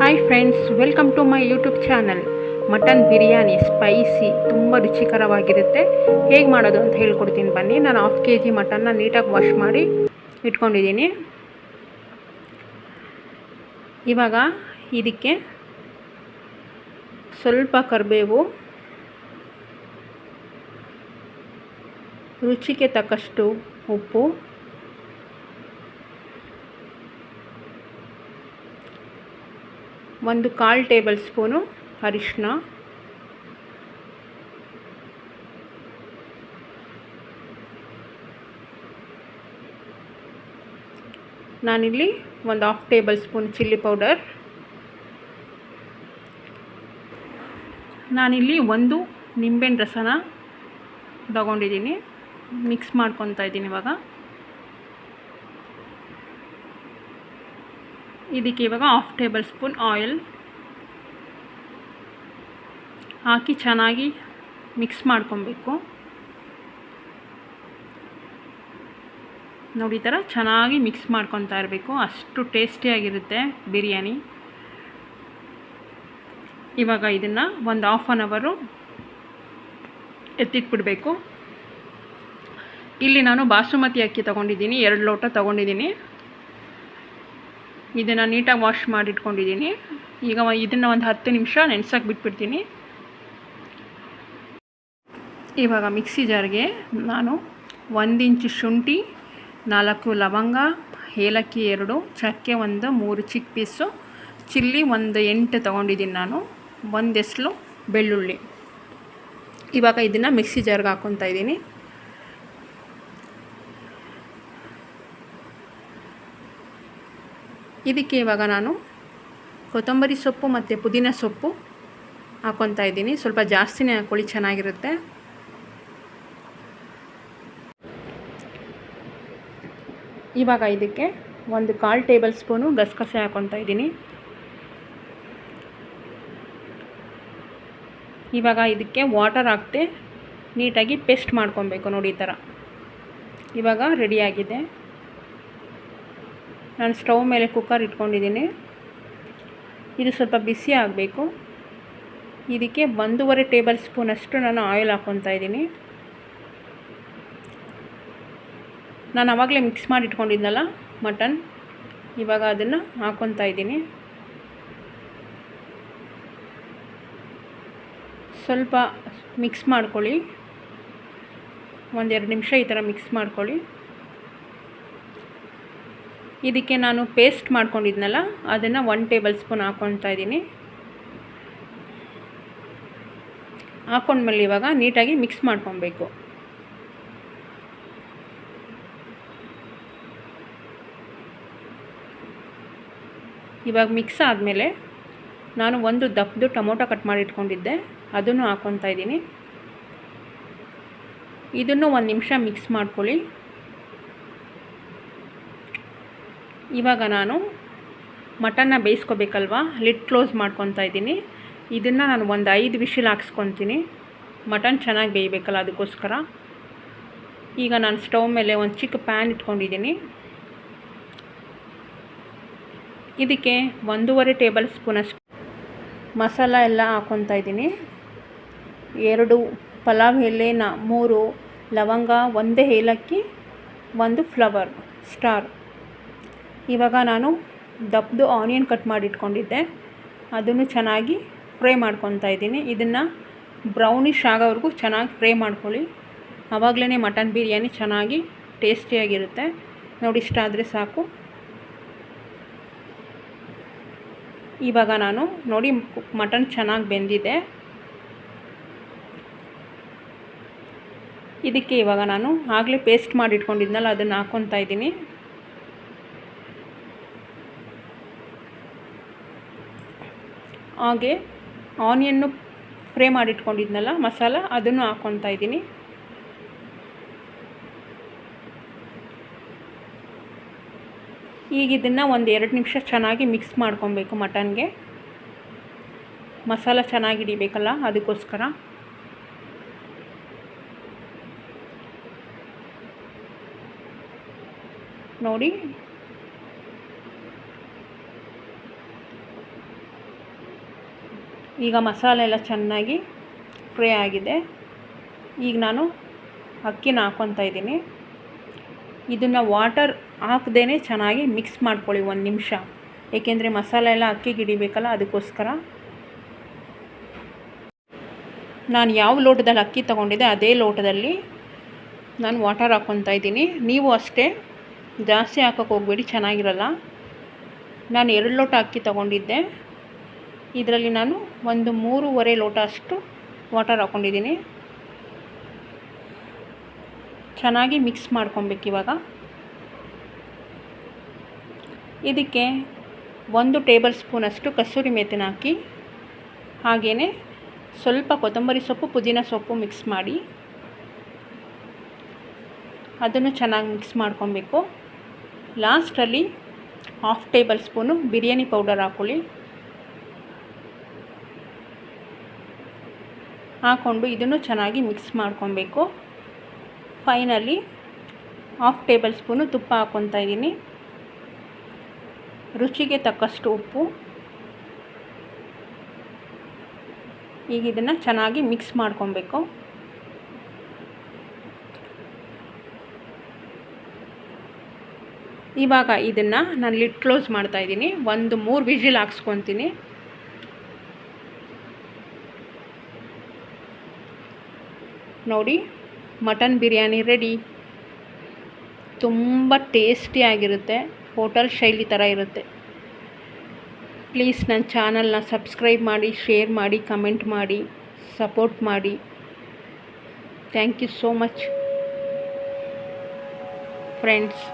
Hi friends welcome to my YouTube channel mutton biryani spicy ತುಂಬ ರುಚಿಕರವಾಗಿರುತ್ತೆ. ಹೇಗೆ ಮಾಡೋದು ಅಂತ ಹೇಳ್ಕೊಡ್ತೀನಿ ಬನ್ನಿ. ನಾನು ಹಾಫ್ ಕೆ ಜಿ ಮಟನ್ನ ನೀಟಾಗಿ ವಾಶ್ ಮಾಡಿ ಇಟ್ಕೊಂಡಿದ್ದೀನಿ. ಇವಾಗ ಇದಕ್ಕೆ ಸ್ವಲ್ಪ ಕರಿಬೇವು, ರುಚಿಗೆ ತಕ್ಕಷ್ಟು ಉಪ್ಪು ಒಂದು ಕಾಲು ಟೇಬಲ್ ಸ್ಪೂನು ಅರಿಶಿನ ನಾನಿಲ್ಲಿ ಒಂದು half tablespoon chilli powder ನಾನಿಲ್ಲಿ ಒಂದು ನಿಂಬೆಹಣ್ಣು ರಸನ ತಗೊಂಡಿದ್ದೀನಿ. ಮಿಕ್ಸ್ ಮಾಡ್ಕೊತಾ ಇದ್ದೀನಿ ಇವಾಗ. ಇದಕ್ಕೆ ಇವಾಗ ಹಾಫ್ ಟೇಬಲ್ ಸ್ಪೂನ್ ಆಯಿಲ್ ಹಾಕಿ ಚೆನ್ನಾಗಿ ಮಿಕ್ಸ್ ಮಾಡ್ಕೊಬೇಕು. ನೋಡಿ ಥರ ಚೆನ್ನಾಗಿ ಮಿಕ್ಸ್ ಮಾಡ್ಕೊತಾ ಇರಬೇಕು. ಅಷ್ಟು ಟೇಸ್ಟಿಯಾಗಿರುತ್ತೆ ಬಿರಿಯಾನಿ. ಇವಾಗ ಇದನ್ನು ಒಂದು ಹಾಫ್ ಆನ್ ಅವರು ಎತ್ತಿಟ್ಬಿಡಬೇಕು. ಇಲ್ಲಿ ನಾನು ಬಾಸುಮತಿ ಅಕ್ಕಿ ತೊಗೊಂಡಿದ್ದೀನಿ, ಎರಡು ಲೋಟ ತೊಗೊಂಡಿದ್ದೀನಿ. ಇದನ್ನು ನೀಟಾಗಿ ವಾಶ್ ಮಾಡಿಟ್ಕೊಂಡಿದ್ದೀನಿ. ಈಗ ಇದನ್ನು ಒಂದು ಹತ್ತು ನಿಮಿಷ ನೆನೆಸೋಕೆ ಬಿಟ್ಬಿಡ್ತೀನಿ. ಇವಾಗ ಮಿಕ್ಸಿ ಜಾರ್ಗೆ ನಾನು ಒಂದು ಇಂಚು ಶುಂಠಿ, ನಾಲ್ಕು ಲವಂಗ, ಏಲಕ್ಕಿ ಎರಡು, ಚಕ್ಕೆ ಒಂದು, ಮೂರು ಚಿಕ್ಕ ಪೀಸು, ಚಿಲ್ಲಿ ಒಂದು ಎಂಟು ತೊಗೊಂಡಿದ್ದೀನಿ ನಾನು, ಒಂದೆಸಲು ಬೆಳ್ಳುಳ್ಳಿ. ಇವಾಗ ಇದನ್ನು ಮಿಕ್ಸಿ ಜಾರ್ಗೆ ಹಾಕ್ಕೊತಾ ಇದ್ದೀನಿ. ಇದಕ್ಕೆ ಇವಾಗ ನಾನು ಕೊತ್ತಂಬರಿ ಸೊಪ್ಪು ಮತ್ತು ಪುದೀನ ಸೊಪ್ಪು ಹಾಕ್ಕೊತಾ ಇದ್ದೀನಿ. ಸ್ವಲ್ಪ ಜಾಸ್ತಿನೇ ಹಾಕ್ಕೊಳ್ಳಿ ಚೆನ್ನಾಗಿರುತ್ತೆ. ಇವಾಗ ಇದಕ್ಕೆ ಒಂದು ಕಾಲು ಟೇಬಲ್ ಸ್ಪೂನು ಗಸಗಸೆ ಹಾಕ್ಕೊತಾ ಇದ್ದೀನಿ. ಇವಾಗ ಇದಕ್ಕೆ ವಾಟರ್ ಹಾಕ್ತೆ ನೀಟಾಗಿ ಪೇಸ್ಟ್ ಮಾಡ್ಕೊಬೇಕು ನೋಡಿ ಈ ಥರ. ಇವಾಗ ರೆಡಿಯಾಗಿದೆ ನಾನು ಸ್ಟವ್ ಮೇಲೆ ಕುಕ್ಕರ್ ಇಟ್ಕೊಂಡಿದ್ದೀನಿ. ಇದು ಸ್ವಲ್ಪ ಬಿಸಿ ಆಗಬೇಕು. ಇದಕ್ಕೆ ಒಂದೂವರೆ ಟೇಬಲ್ ಸ್ಪೂನಷ್ಟು ನಾನು ಆಯಿಲ್ ಹಾಕ್ಕೊತಾ ಇದ್ದೀನಿ. ನಾನು ಆವಾಗಲೇ ಮಿಕ್ಸ್ ಮಾಡಿ ಇಟ್ಕೊಂಡಿದ್ನಲ್ಲ ಮಟನ್, ಇವಾಗ ಅದನ್ನು ಹಾಕ್ಕೊತಾ ಇದ್ದೀನಿ. ಸ್ವಲ್ಪ ಮಿಕ್ಸ್ ಮಾಡ್ಕೊಳ್ಳಿ. ಒಂದೆರಡು ನಿಮಿಷ ಈ ಥರ ಮಿಕ್ಸ್ ಮಾಡ್ಕೊಳ್ಳಿ. ಇದಕ್ಕೆ ನಾನು ಪೇಸ್ಟ್ ಮಾಡ್ಕೊಂಡಿದ್ನಲ್ಲ, ಅದನ್ನು ಒನ್ ಟೇಬಲ್ ಸ್ಪೂನ್ ಹಾಕ್ಕೊತಾ ಇದ್ದೀನಿ. ಹಾಕ್ಕೊಂಡ್ಮೇಲೆ ಇವಾಗ ನೀಟಾಗಿ ಮಿಕ್ಸ್ ಮಾಡ್ಕೊಬೇಕು. ಇವಾಗ ಮಿಕ್ಸ್ ಆದಮೇಲೆ ನಾನು ಒಂದು ದಪ್ಪದು ಟೊಮೊಟೊ ಕಟ್ ಮಾಡಿ ಇಟ್ಕೊಂಡಿದ್ದೆ, ಅದನ್ನು ಹಾಕ್ಕೊತಾ ಇದ್ದೀನಿ. ಇದನ್ನು ಒಂದು ನಿಮಿಷ ಮಿಕ್ಸ್ ಮಾಡ್ಕೊಳ್ಳಿ. ಇವಾಗ ನಾನು ಮಟನ್ನ ಬೇಯಿಸ್ಕೋಬೇಕಲ್ವ? ಲಿಡ್ ಕ್ಲೋಸ್ ಮಾಡ್ಕೊತಾ ಇದ್ದೀನಿ. ಇದನ್ನು ನಾನು ಒಂದು ಐದು ವಿಷಿಲ್ ಹಾಕ್ಸ್ಕೊತೀನಿ. ಮಟನ್ ಚೆನ್ನಾಗಿ ಬೇಯಬೇಕಲ್ಲ ಅದಕ್ಕೋಸ್ಕರ ಈಗ ನಾನು ಸ್ಟವ್ ಮೇಲೆ ಒಂದು ಚಿಕ್ಕ ಪ್ಯಾನ್ ಇಟ್ಕೊಂಡಿದ್ದೀನಿ. ಇದಕ್ಕೆ ಒಂದೂವರೆ ಟೇಬಲ್ ಸ್ಪೂನಷ್ಟು ಮಸಾಲ ಎಲ್ಲ ಹಾಕ್ಕೊತಾ ಇದ್ದೀನಿ. ಎರಡು ಪಲಾವ್ ಎಲೆ ನ ಮೂರು ಲವಂಗ, ಒಂದೇ ಏಲಕ್ಕಿ, ಒಂದು ಫ್ಲವರ್, ಸ್ಟಾರ್. ಇವಾಗ ನಾನು ದಪ್ಪದು ಆನಿಯನ್ ಕಟ್ ಮಾಡಿಟ್ಕೊಂಡಿದ್ದೆ. ಅದನ್ನು ಚೆನ್ನಾಗಿ ಫ್ರೈ ಮಾಡ್ಕೊತಾ ಇದ್ದೀನಿ. ಇದನ್ನು ಬ್ರೌನಿಶ್ ಆಗೋವರೆಗೂ ಚೆನ್ನಾಗಿ ಫ್ರೈ ಮಾಡ್ಕೊಳ್ಳಿ. ಆವಾಗಲೇ ಮಟನ್ ಬಿರಿಯಾನಿ ಚೆನ್ನಾಗಿ ಟೇಸ್ಟಿಯಾಗಿರುತ್ತೆ. ನೋಡಿ, ಇಷ್ಟ ಆದರೆ ಸಾಕು. ಇವಾಗ ನಾನು ನೋಡಿ, ಮಟನ್ ಚೆನ್ನಾಗಿ ಬೆಂದಿದೆ. ಇದಕ್ಕೆ ಇವಾಗ ನಾನು ಆಗಲೇ ಪೇಸ್ಟ್ ಮಾಡಿಟ್ಕೊಂಡಿದ್ನಲ್ಲ, ಅದನ್ನು ಹಾಕ್ಕೊತಾ ಇದ್ದೀನಿ. ಹಾಗೆ ಆನಿಯನ್ನು ಫ್ರೈ ಮಾಡಿಟ್ಕೊಂಡಿದ್ನಲ್ಲ, ಮಸಾಲ, ಅದನ್ನು ಹಾಕ್ಕೊತಾ ಇದ್ದೀನಿ. ಈಗ ಇದನ್ನು ಒಂದು ಎರಡು ನಿಮಿಷ ಚೆನ್ನಾಗಿ ಮಿಕ್ಸ್ ಮಾಡ್ಕೊಬೇಕು ಮಟನ್ಗೆ. ಮಸಾಲ ಚೆನ್ನಾಗಿ ಹಿಡಿಬೇಕಲ್ಲ, ಅದಕ್ಕೋಸ್ಕರ. ನೋಡಿ ಈಗ ಮಸಾಲೆ ಎಲ್ಲ ಚೆನ್ನಾಗಿ ಫ್ರೈ ಆಗಿದೆ. ಈಗ ನಾನು ಅಕ್ಕಿನ ಹಾಕ್ಕೊತಾ ಇದ್ದೀನಿ. ಇದನ್ನು ವಾಟರ್ ಹಾಕ್ದೇ ಚೆನ್ನಾಗಿ ಮಿಕ್ಸ್ ಮಾಡ್ಕೊಳ್ಳಿ ಒಂದು ನಿಮಿಷ. ಏಕೆಂದರೆ ಮಸಾಲೆ ಎಲ್ಲ ಅಕ್ಕಿಗೆ ಹಿಡಿಬೇಕಲ್ಲ, ಅದಕ್ಕೋಸ್ಕರ. ನಾನು ಯಾವ ಲೋಟದಲ್ಲಿ ಅಕ್ಕಿ ತೊಗೊಂಡಿದ್ದೆ ಅದೇ ಲೋಟದಲ್ಲಿ ನಾನು ವಾಟರ್ ಹಾಕ್ಕೊತಾ ಇದ್ದೀನಿ. ನೀವು ಅಷ್ಟೇ ಜಾಸ್ತಿ ಹಾಕೋಕ್ಕೆ ಹೋಗ್ಬೇಡಿ, ಚೆನ್ನಾಗಿರಲ್ಲ. ನಾನು ಎರಡು ಲೋಟ ಅಕ್ಕಿ ತೊಗೊಂಡಿದ್ದೆ. ಇದರಲ್ಲಿ ನಾನು ಒಂದು ಮೂರುವರೆ ಲೋಟ ಅಷ್ಟು ವಾಟರ್ ಹಾಕ್ಕೊಂಡಿದ್ದೀನಿ. ಚೆನ್ನಾಗಿ ಮಿಕ್ಸ್ ಮಾಡ್ಕೊಬೇಕು ಇವಾಗ. ಇದಕ್ಕೆ ಒಂದು ಟೇಬಲ್ ಸ್ಪೂನಷ್ಟು ಕಸೂರಿ ಮೇಥಿನ ಹಾಕಿ ಹಾಗೆಯೇ ಸ್ವಲ್ಪ ಕೊತ್ತಂಬರಿ ಸೊಪ್ಪು, ಪುದೀನ ಸೊಪ್ಪು ಮಿಕ್ಸ್ ಮಾಡಿ, ಅದನ್ನು ಚೆನ್ನಾಗಿ ಮಿಕ್ಸ್ ಮಾಡ್ಕೊಬೇಕು. ಲಾಸ್ಟಲ್ಲಿ half tablespoon biryani powder ಹಾಕ್ಕೊಳ್ಳಿ ಹಾಕ್ಕೊಂಡು ಇದನ್ನು ಚೆನ್ನಾಗಿ ಮಿಕ್ಸ್ ಮಾಡ್ಕೊಬೇಕು. ಫೈನಲಿ ಹಾಫ್ ಟೇಬಲ್ ಸ್ಪೂನು ತುಪ್ಪ ಹಾಕ್ಕೊತಾ ಇದ್ದೀನಿ. ರುಚಿಗೆ ತಕ್ಕಷ್ಟು ಉಪ್ಪು. ಈಗ ಇದನ್ನು ಚೆನ್ನಾಗಿ ಮಿಕ್ಸ್ ಮಾಡ್ಕೊಬೇಕು. ಇವಾಗ ಇದನ್ನು ನಾನು ಲಿಡ್ ಕ್ಲೋಸ್ ಮಾಡ್ತಾಯಿದ್ದೀನಿ ಒಂದು ಮೂರು ವಿಜಿಲ್ ಹಾಕ್ಸ್ಕೊತೀನಿ. ನೋಡಿ, ಮಟನ್ ಬಿರಿಯಾನಿ ರೆಡಿ ತುಂಬ ಟೇಸ್ಟಿಯಾಗಿರುತ್ತೆ ಹೋಟೆಲ್ ಶೈಲಿ ಥರ ಇರುತ್ತೆ. ಪ್ಲೀಸ್ ನನ್ನ ಚಾನಲ್ನ ಸಬ್ಸ್ಕ್ರೈಬ್ ಮಾಡಿ ಶೇರ್ ಮಾಡಿ ಕಮೆಂಟ್ ಮಾಡಿ ಸಪೋರ್ಟ್ ಮಾಡಿ. Thank you so much friends